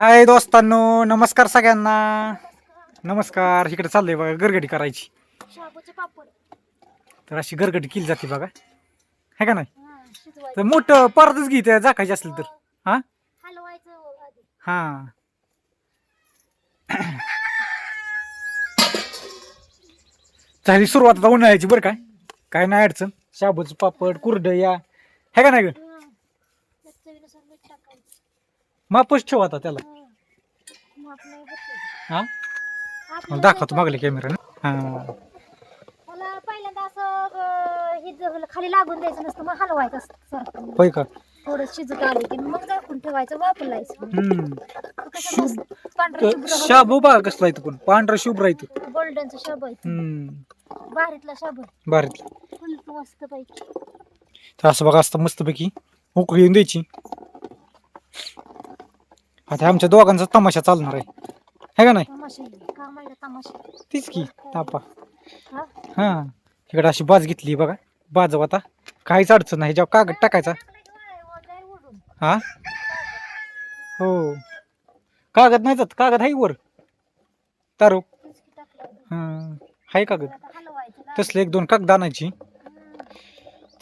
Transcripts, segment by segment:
हाय दोस्तांनो नमस्कार सगळ्यांना. नमस्कार इकडे चाललंय बघा गरगडी करायची. शाबूचे पापड. तर अशी गरगडी केली जाते बघा. है का नाही? तर मोठं परतच घे त्या झाकायची असेल तर. हा? हा. झाली सुरुवात आता उन्हाळ्याची बरं काय काय नाही अडचण. शाबूचं पापड कुरडं या है का नाही ग हा. त्यात चवीनुसार मीठ टाकायचं मापच ठेव आता त्याला. हा. हा? मला दाखवतो मागल्या कॅमेरा हा. त्याला पहिल्यांदा असं हे जर खाली लागून द्यायचं नसतं मग हलवायचं असतं सारखं. होय का? थोडं शिजत आलं की मग झाकून ठेवायचं वापरायचं हम्म. कसं मस्त पांढरं शुभ्र शाबू बघा कसला येतो पण. पांढरा शुभ्र येतो गोल्डनचं शाबू आहे हम्म. बारीतला शाबू आहे. भारीतलं फुल मस्त पैकी तर असं बघा असतं मस्तपैकी उकळी येऊन द्यायची. आता आमच्या दोघांचा तमाशा चालणार आहे. है का नाही? तमाशा आहे. का माहिती तमाशा तीच की तापा हा? हा. इकडे अशी बाज घेतली बघा. बाजव आता. काहीच अडचण नाही. ह्याच्यावर कागद टाकायचा. हा? हो. कागद नाही जात. कागद आहे वर. तारू. हा. आहे कागद. तसले एक दोन कागद आणायची.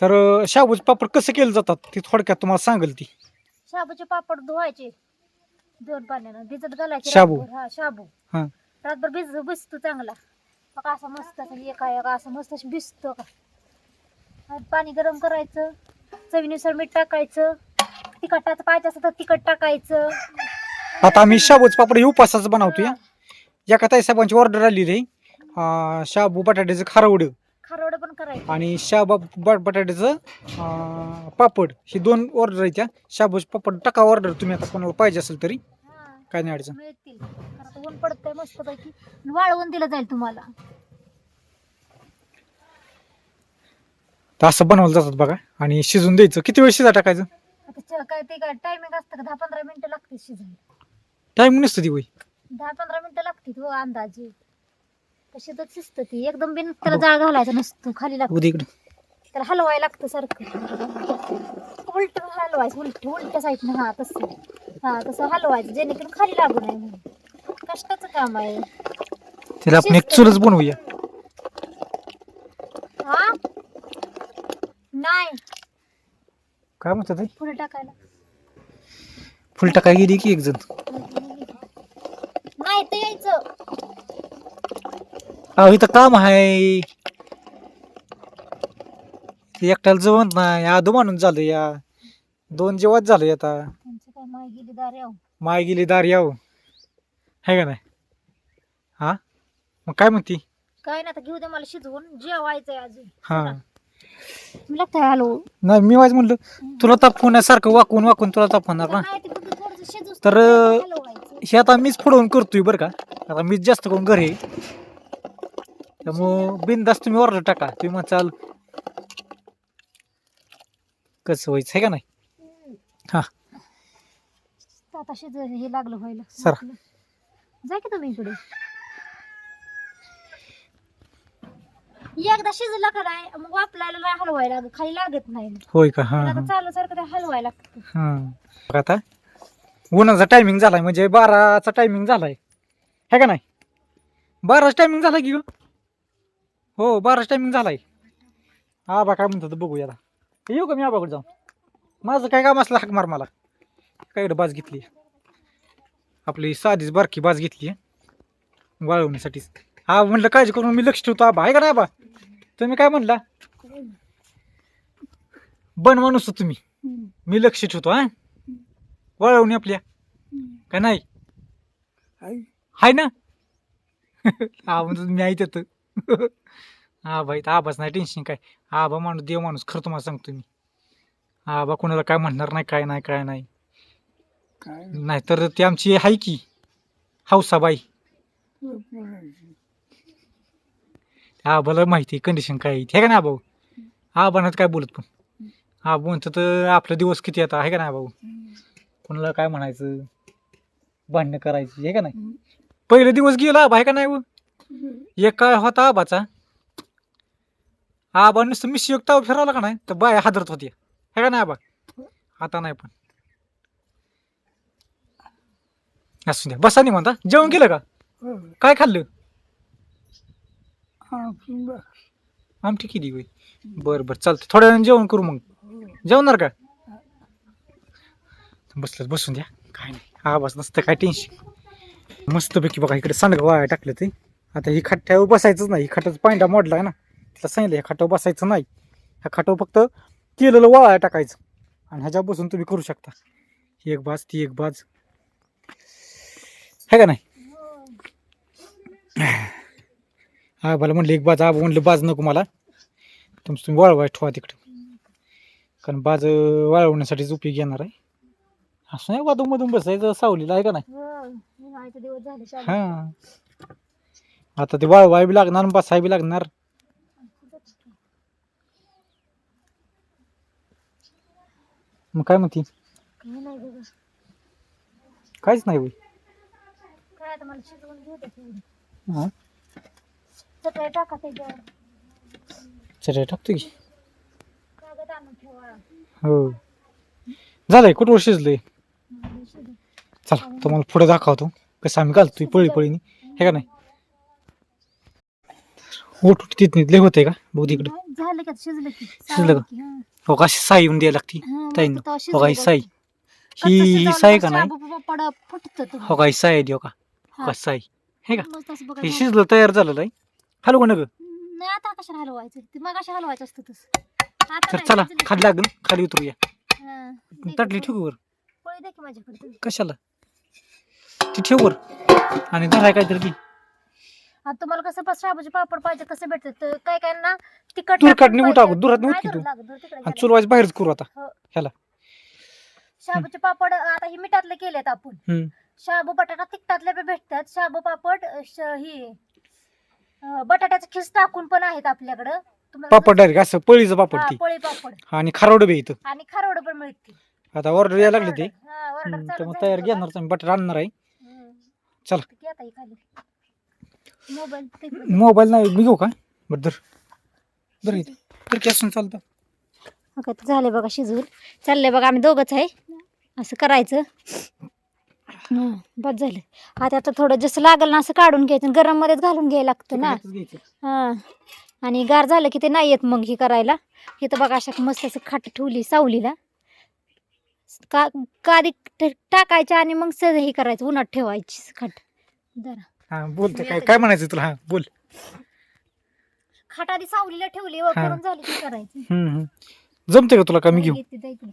तर शाबूचे पापड कसं केलं जातात? ती थोडक्यात तुम्हाला सांगेल ती. शाबूचे पापड धुवायचे. दोन पाण्यानं भिजत घालायचे शाबू. हा शाबू. हा. रातभर भिज भिजतो चांगला. मग असं मस्त असं एका एका असं मस्त असं भिजतो. का आणि पाणी गरम करायचं चवीनुसार मीठ टाकायचं तिखटाचं पाहिजे असं तर तिखट टाकायचं. आता आम्ही शाबूचं पापड हे उपासाचं बनवतो या एका ताई साहेबांची ऑर्डर आहे अं, शाबू बटाट्याचं खारवड करायचं. आणि शाबा ब- बटाट्याचं अं, पापड. ही दोन ऑर्डर आहेत त्या. शाबूचे पापड टाका ऑर्डर तुम्ही. आता कोणाला पाहिजे असेल तरी. हा, काय नाही अडचण. मिळतील. कारण आता ऊन पडतंय वाळवून दिलं जाईल तुम्हाला. तर असं बनवलं जातात बघा. आणि शिजून द्यायचं. किती वेळ शिजा टाकायचं? आता च- काय ते काय टायमिंग असतं का? दहा पंधरा मिनिटं लागते शिजायला. टाईम नसतं ती वय दहा पंधरा मिनिटं लागतील हो अंदाजे. तशी तर शिजतं ती. एकदम बिन त्याला जाळ घालायचा नसतो खाली लागतो. उद्या इकडं. त्याला हलवायला लागतं सारखं. उलट हलवायचं उलट उलट्या साईडनं. हा तसं. हा तसं हलवायचं जेणेकरून खाली लागू नये म्हणून. कष्टाचं काम आहे. तिला आपण एक चुलच बनवूया. हा? नाही. काय म्हणतात ते? पुढे टाकायला. फुल टाकाय गेली की एक जण? नाही यायचं अहो इथं काम आहे. ते एकट्याला जवळ नाही. आदू मानून झालं या. दोन जेवत झालं आता. त्यांचं काय माय गेली दारे आहो माय गेली दार याव. है का नाही? हा? मग काय म्हणती? काय आता घेऊ दे मला शिजवून. जेवायचंय अजून. हा. लागतंय हलवू नाही मी वाज म्हणलं. तुला ताप होण्यासारखं वाकून वाकून तुला ताप होणार ना. नाही ते फक्त थोडंसं शिजूस तर, हे आता मीच पुढवून करतोय बरं का. आता मीच जास्त करून घरी. त्यामुळं बिनदास तुम्ही ऑर्डर टाका. तुम्ही म्हणाल कसं व्हायचं आहे का नाही. हा. आता शिज हे लागलं व्हायला. सरा. जा की तुम्ही इकडे. एकदा शिजलं का नाही मग वापरायला नाही हलवायला लागत. खाली लागत नाही मग. होय का? हा आता हा. चालू सारखं ते हलवायला लागतं. हा. बघा आता. उन्हाचा टायमिंग झालाय म्हणजे बाराचा टायमिंग झालाय. है का नाही? बाराचा टायमिंग झाला की ग हो बाराचा टायमिंग झालाय. आबा काय म्हणतात बघूया आता येऊ का मी आबाकडे जाऊन? माझं काय काम असलं हाक मार मला. काय बाज घेतली? आपली साधीच बारकी बाज घेतली वाळवण्यासाठीच हा म्हणलं काळजी करून मी लक्ष ठेवतो आबा. आहे का नाही आबा? तुम्ही काय म्हणला? बन माणूस तुम्ही. मी लक्ष ठेवतो हा? वळवणी आपल्या. का नाही? हाय ना? हा म्हणजे मी ऐकत हा बाई आबाच नाही टेन्शन काय? आबा माणूस देव माणूस खरं तुम्हाला सांगतो मी. आबा कोणाला काय म्हणणार नाही काय नाही काय नाही. नाही तर ती आमची हाय की हौसाबाई. आबाला माहिती कंडिशन काय आहे. हे का नाही भाऊ आबानात काय बोलत पण? आबा म्हणतं तर आपला दिवस किती आता आहे का नाही भाऊ कोणाला काय म्हणायचं? भांडणं करायची हे का नाही? पहिले दिवस गेला आबा आहे का नाही? एक काय होता आबाचा? आबा नुसतं ताव फिरवला का नाही? तर बाया हादरत होती. हे का नाही आबा? आता नाही पण. असू द्या. बसा म्हणता जेवण केलं का? काय खाल्लं? आमटी किती होय. बरं बरं. चालतं थोड्या वेळाने जेवण करू मग. जेवणार का? बसलं बसून द्या. काय नाही. आवाज नसतं काय टेन्शन मस्तपैकी बघा इकडे सांडगं वाया टाकलं ते. आता ही खट्ट्यावर बसायचंच नाही. खटाचा पांडा मोडला आहे ना. तिला सांगितलं ह्या खाटावर बसायचं नाही. ह्या खाटावर फक्त केलेलं वाया टाकायचं. आणि ह्याच्या बसून तुम्ही करू शकता. ही एक बाज ती एक बाज है का नाही? हा मला म्हणलं एक बाज आबा म्हणलं बाज नको मला. तुमचं तुम्ही वाळवाय ठेवा तिकडं. कारण बाज वाळवण्यासाठीच उपयोग येणार आहे. असं नाही वादून मधून बसायचं सावलीला आहे का नाही? हो, आता ते वाळवाय बी लागणार बसाय बी लागणार. मग काय म्हणती? काय नाही बघा. काहीच नाही होई काय आता मला शिजवून घेऊ दे तेवढं. हा? सकाळी टाका त्याच्यावर. चटई टाकतो की. कागद आणून ठेवा. हो. झालंय कुठवर शिजलंय? शिजू. चला तुम्हाला पुढे दाखवतो. कसं आम्ही घालतोय पळी पळीनी हे का नाही? ओट तिथं लय होते का? बघ तिकडे नाही, झालं का शिजलं की. शिजलं का? हं. का? अशी साई येऊन द्यायला लागती. ताई हो का ही. साई? ही ही साई का नाही. हो का ही साई आहे दी हो का हो. हा. का? साई हे का हे झालं. शिजलं तयार हलव नग नाही आता कशाला हलवायचं? ते मग कशा हलवायचं असतं तसं. आता तर नाही, चला. खाली लागून खाली उतरूया. ताटली ठेवू वर. कशाला? ती ठेव वर. आणि धराय काहीतरी तुम्हाला कसं पाच शाबूचे पापड पाहिजे कसं भेटत? तर काय काय ना तिखट दूर काढ टाकून निघू. टाकू दुरात निघू की तू. तिकडे आणि बाहेरच करू आता. हो. ह्याला. शाबूचे पापड आता हे मिठातले केलेत आपण. हम्म. शाबू बटाटा तिखटातले बी भेटतात. शाबू पापड श- ही अ, बटाट्याचे खिस टाकून पण आहेत आपल्याकडं. तुम्हाला पापड डायरेक्ट असं पळीचं पापड हा, ती. पोळी पापड. आणि खारोड बी इथं. आणि खारोड पण मिळते आता ऑर्डर यायला लागली ते. हा, हम्म, तयार आम्ही बटर आणणार आहे. चला. हे मोबाईल. मोबाईल नाही मी घेऊ का? बरं धर. धर इथे. तर कॅश चालतं. हो ते झाले बघा शिजून चाललंय बघा आम्ही दोघंच आहे. असं करायचं. हं, बस झालं. आता आता थोडं जसं लागल ना असं काढून घ्यायचं गरम मध्येच घालून घ्यायला लागतं ना. हां. आणि गार झालं की ते नाही येत मग ही करायला. इथं बघा अशा मस्त असं खाट ठेवली सावलीला. का कादी ट- टाकायच्या आणि मग सहज हे करायचं. उन्हात ठेवायची खाट. जरा. हा बोलते काय काय म्हणायचं तुला? हा बोल. खाट आधी सावलीला ठेवली व हा. करून झाली की करायची. हम्म हम्म. जमते का तुला? का मी घेऊ. घेते जा इकडे.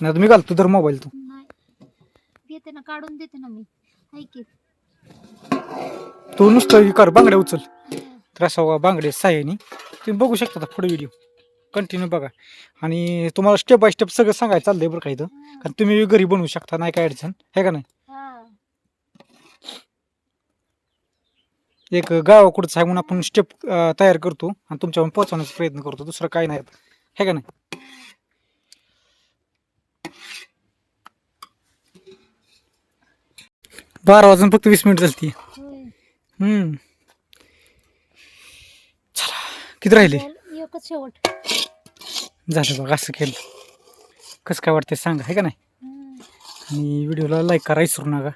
नाही तर मी घालतो धर मोबाईल तू. नाही. देते ना काढून देते ना मी. तू नुसतं हे कर बांगड्या उचल. तर असा बांगडे साह्यानी. तुम्ही बघू शकता आता पुढे व्हिडिओ कंटिन्यू बघा. आणि तुम्हाला स्टेप बाय स्टेप सगळं सांगायचं चाललंय बरं का इथं. हं. कारण तुम्ही घरी बनवू शकता नाही काय अडचण. आहे का नाही हा. एक गावाकडचं आहे म्हणून आपण स्टेप तयार करतो आणि तुमच्यावर पोहोचवण्याचा प्रयत्न करतो. दुसरं काही नाही. आहे का नाही? बारा वाजून फक्त वीस मिनिट झाली. हम्म. चला किती राहिले? चल, एकच शेवट. झालं बघा असं केलं. कसं काय वाटतंय सांगा आहे का नाही? हं. आणि व्हिडिओला लाईक करा विसरू नका.